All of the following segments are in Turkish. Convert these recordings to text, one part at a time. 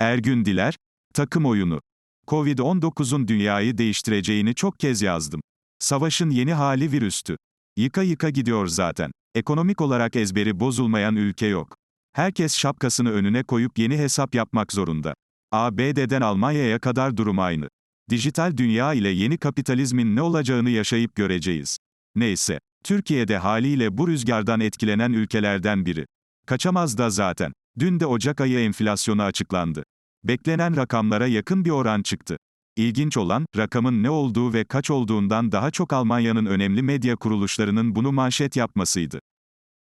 Ergün Diler, takım oyunu. Covid-19'un dünyayı değiştireceğini çok kez yazdım. Savaşın yeni hali virüstü. Yıka yıka gidiyor zaten. Ekonomik olarak ezberi bozulmayan ülke yok. Herkes şapkasını önüne koyup yeni hesap yapmak zorunda. ABD'den Almanya'ya kadar durum aynı. Dijital dünya ile yeni kapitalizmin ne olacağını yaşayıp göreceğiz. Neyse, Türkiye'de haliyle bu rüzgardan etkilenen ülkelerden biri. Kaçamaz da zaten. Dün de Ocak ayı enflasyonu açıklandı. Beklenen rakamlara yakın bir oran çıktı. İlginç olan, rakamın ne olduğu ve kaç olduğundan daha çok Almanya'nın önemli medya kuruluşlarının bunu manşet yapmasıydı.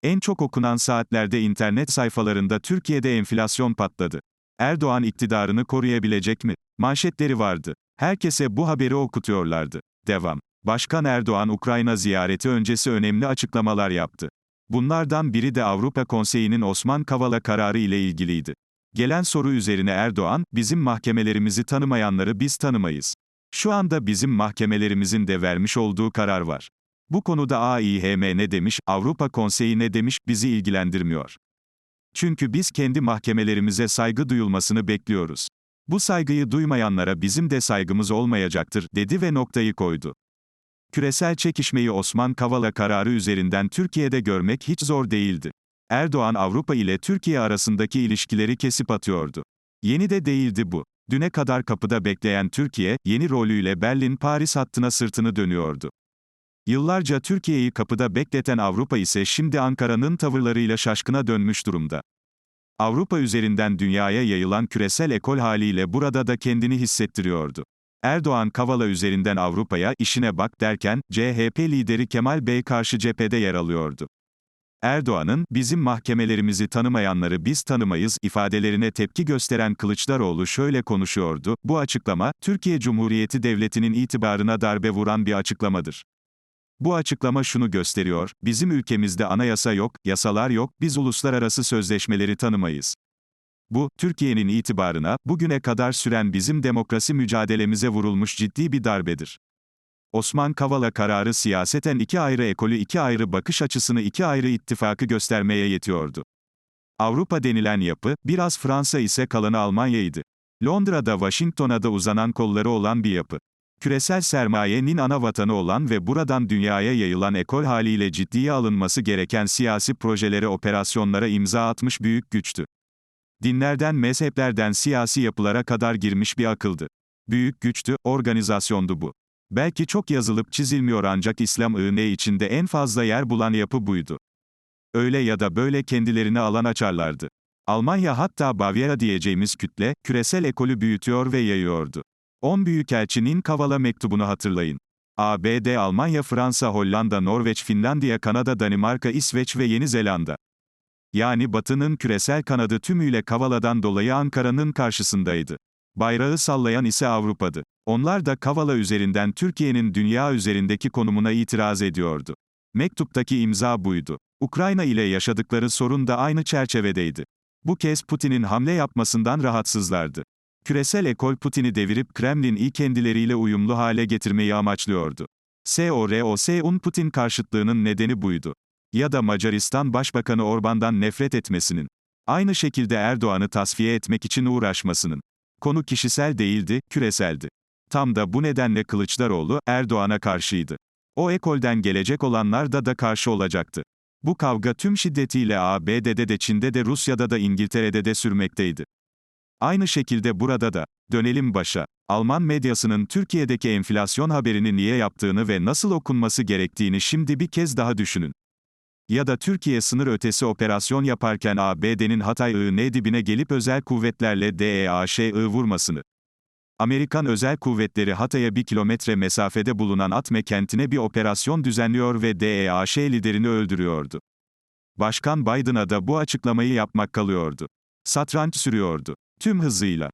En çok okunan saatlerde internet sayfalarında Türkiye'de enflasyon patladı. Erdoğan iktidarını koruyabilecek mi? Manşetleri vardı. Herkese bu haberi okutuyorlardı. Devam. Başkan Erdoğan Ukrayna ziyareti öncesi önemli açıklamalar yaptı. Bunlardan biri de Avrupa Konseyi'nin Osman Kavala kararı ile ilgiliydi. Gelen soru üzerine Erdoğan, bizim mahkemelerimizi tanımayanları biz tanımayız. Şu anda bizim mahkemelerimizin de vermiş olduğu karar var. Bu konuda AİHM ne demiş, Avrupa Konseyi ne demiş, bizi ilgilendirmiyor. Çünkü biz kendi mahkemelerimize saygı duyulmasını bekliyoruz. Bu saygıyı duymayanlara bizim de saygımız olmayacaktır, dedi ve noktayı koydu. Küresel çekişmeyi Osman Kavala kararı üzerinden Türkiye'de görmek hiç zor değildi. Erdoğan Avrupa ile Türkiye arasındaki ilişkileri kesip atıyordu. Yeni de değildi bu. Düne kadar kapıda bekleyen Türkiye, yeni rolüyle Berlin-Paris hattına sırtını dönüyordu. Yıllarca Türkiye'yi kapıda bekleten Avrupa ise şimdi Ankara'nın tavırlarıyla şaşkına dönmüş durumda. Avrupa üzerinden dünyaya yayılan küresel ekol haliyle burada da kendini hissettiriyordu. Erdoğan Kavala üzerinden Avrupa'ya işine bak derken, CHP lideri Kemal Bey karşı cephede yer alıyordu. Erdoğan'ın, bizim mahkemelerimizi tanımayanları biz tanımayız ifadelerine tepki gösteren Kılıçdaroğlu şöyle konuşuyordu, bu açıklama, Türkiye Cumhuriyeti Devleti'nin itibarına darbe vuran bir açıklamadır. Bu açıklama şunu gösteriyor, bizim ülkemizde anayasa yok, yasalar yok, biz uluslararası sözleşmeleri tanımayız. Bu, Türkiye'nin itibarına, bugüne kadar süren bizim demokrasi mücadelemize vurulmuş ciddi bir darbedir. Osman Kavala kararı siyaseten iki ayrı ekolü iki ayrı bakış açısını iki ayrı ittifakı göstermeye yetiyordu. Avrupa denilen yapı, biraz Fransa ise kalanı Almanya'ydı. Londra'da Washington'a da uzanan kolları olan bir yapı. Küresel sermayenin ana vatanı olan ve buradan dünyaya yayılan ekol haliyle ciddiye alınması gereken siyasi projelere operasyonlara imza atmış büyük güçtü. Dinlerden mezheplerden siyasi yapılara kadar girmiş bir akıldı. Büyük güçtü, organizasyondu bu. Belki çok yazılıp çizilmiyor ancak İslam iğne içinde en fazla yer bulan yapı buydu. Öyle ya da böyle kendilerini alan açarlardı. Almanya hatta Bavyera diyeceğimiz kütle, küresel ekolü büyütüyor ve yayıyordu. 10 Büyükelçinin Kavala mektubunu hatırlayın. ABD, Almanya, Fransa, Hollanda, Norveç, Finlandiya, Kanada, Danimarka, İsveç ve Yeni Zelanda. Yani Batı'nın küresel kanadı tümüyle Kavala'dan dolayı Ankara'nın karşısındaydı. Bayrağı sallayan ise Avrupa'dı. Onlar da Kavala üzerinden Türkiye'nin dünya üzerindeki konumuna itiraz ediyordu. Mektuptaki imza buydu. Ukrayna ile yaşadıkları sorun da aynı çerçevedeydi. Bu kez Putin'in hamle yapmasından rahatsızlardı. Küresel ekol Putin'i devirip Kremlin'i kendileriyle uyumlu hale getirmeyi amaçlıyordu. SOROS'un Putin karşıtlığının nedeni buydu. Ya da Macaristan Başbakanı Orban'dan nefret etmesinin. Aynı şekilde Erdoğan'ı tasfiye etmek için uğraşmasının. Konu kişisel değildi, küreseldi. Tam da bu nedenle Kılıçdaroğlu, Erdoğan'a karşıydı. O ekolden gelecek olanlar da da karşı olacaktı. Bu kavga tüm şiddetiyle ABD'de de Çin'de de Rusya'da da İngiltere'de de sürmekteydi. Aynı şekilde burada da, dönelim başa, Alman medyasının Türkiye'deki enflasyon haberini niye yaptığını ve nasıl okunması gerektiğini şimdi bir kez daha düşünün. Ya da Türkiye sınır ötesi operasyon yaparken ABD'nin Hatay iğne dibine gelip özel kuvvetlerle DEAŞ'ı vurmasını. Amerikan özel kuvvetleri Hatay'a bir kilometre mesafede bulunan Atme kentine bir operasyon düzenliyor ve DEAŞ liderini öldürüyordu. Başkan Biden'a da bu açıklamayı yapmak kalıyordu. Satranç sürüyordu. Tüm hızıyla.